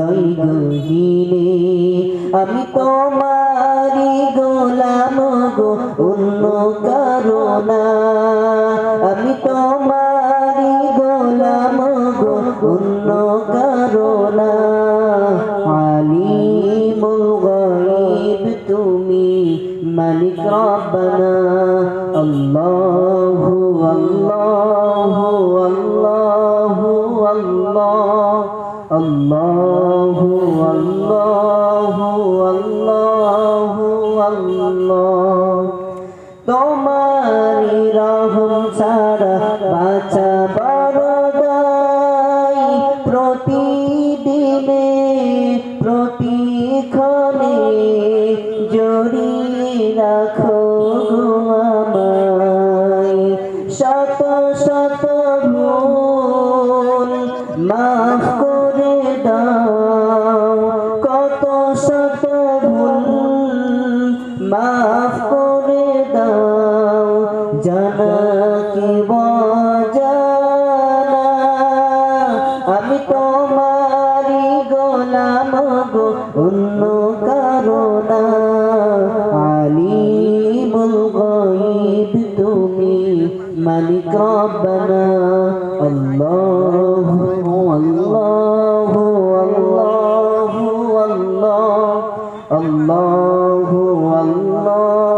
হৃদয় গহিনে আমি তোমারি গোলাম গো, অন্য কারণা আমি তোমারি গোলাম গো, অন্য কারণা আলিমুল গায়ব তুমি, মালিক রব্বানা। আল্লাহু আল্লাহ আল্লাহু আল্লাহু আল্লাহু তোমারি রহম ছাড়া বাঁচা বড় দায় প্রতিদিনে প্রতিক্ষণে জড়িয়ে রাখো মাফ করে দাও। কত শত ভুল মাফ করে দাও। জানা কি জানা আমি তোমারি গোলাম গো, অন্য কারণা আলিমুল গায়ব তুমি মালিক আল্লাহু আল্লাহু আল্লাহু আল্লাহ।